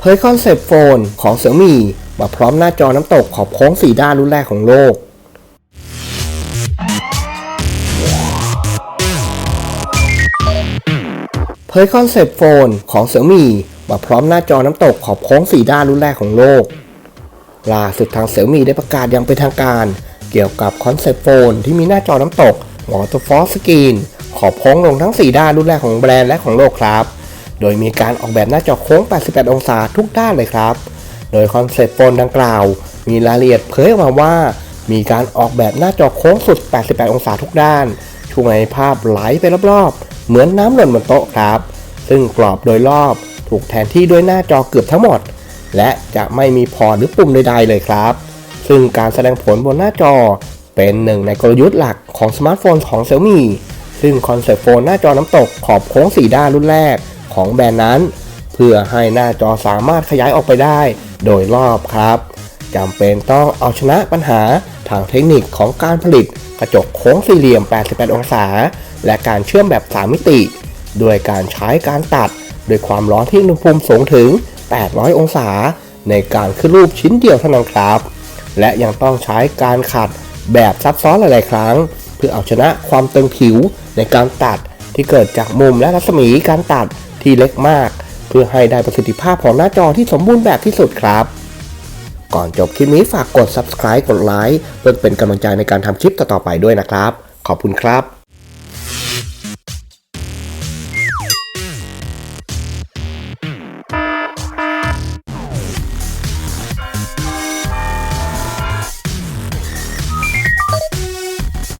เผยคอนเซปต์โฟนของเสี่ยมีมาพร้อมหน้าจอน้ำตกขอบโค้งสีด้านรุ่นแรกของโลก เผยคอนเซปต์โฟนของเสี่ยมีมาพร้อมหน้าจอน้ำตกขอบโค้งสีด้านรุ่นแรกของโลก ล่าสุดทางเสี่ยมีได้ประกาศอย่างเป็นทางการ เกี่ยวกับคอนเซปต์โฟนที่มีหน้าจอน้ำตกวอเตอร์ฟอสกรีนขอบโค้งลงทั้ง 4 ด้านรุ่นแรกของแบรนด์และของโลกครับ โดยมีการออกแบบหน้าจอโค้ง 88 องศาทุกด้านเลยครับ โดยคอนเซปต์โฟนดังกล่าว มีรายละเอียดเผยออกมาว่า มีการออกแบบหน้าจอโค้งสุด 88 องศาทุกด้านช่วยให้ภาพไหลไปรอบๆ เหมือนน้ำหล่นบนโต๊ะครับ ซึ่งกรอบโดยรอบถูกแทนที่ด้วยหน้าจอเกือบทั้งหมด และจะไม่มีพอร์ตหรือปุ่มใดๆเลยครับ ซึ่งการแสดงผลบนหน้าจอเป็นหนึ่งในกลยุทธ์หลักของสมาร์ทโฟนของ Xiaomi ซึ่งคอนเซปต์โฟนหน้าจอน้ำตกขอบโค้งสีด้านรุ่นแรก ของแบรนด์นั้น เพื่อให้หน้าจอสามารถขยายออกไปได้ โดยรอบครับจำเป็นต้องเอาชนะปัญหาทางเทคนิคของการผลิตกระจกโค้งสี่เหลี่ยม 88 องศา และการเชื่อมแบบ 3 มิติ ด้วยการใช้การตัดด้วยความร้อนที่อุณหภูมิสูงถึง 800 องศา ในการขึ้นรูปชิ้นเดียวเท่านั้นครับ และยังต้องใช้การขัดแบบซับซ้อนหลาย ๆ ครั้ง เพื่อเอาชนะความตึงผิวในการตัดที่เกิดจากมุมและรัศมีการตัด ที่เล็กมาก เพื่อให้ได้ประสิทธิภาพของหน้าจอที่สมบูรณ์แบบที่สุดครับ ก่อนจบคลิปนี้ฝากกด subscribe กดไลค์เพื่อเป็นกำลังใจในการทำคลิปต่อๆไปด้วยนะครับ ขอบคุณครับ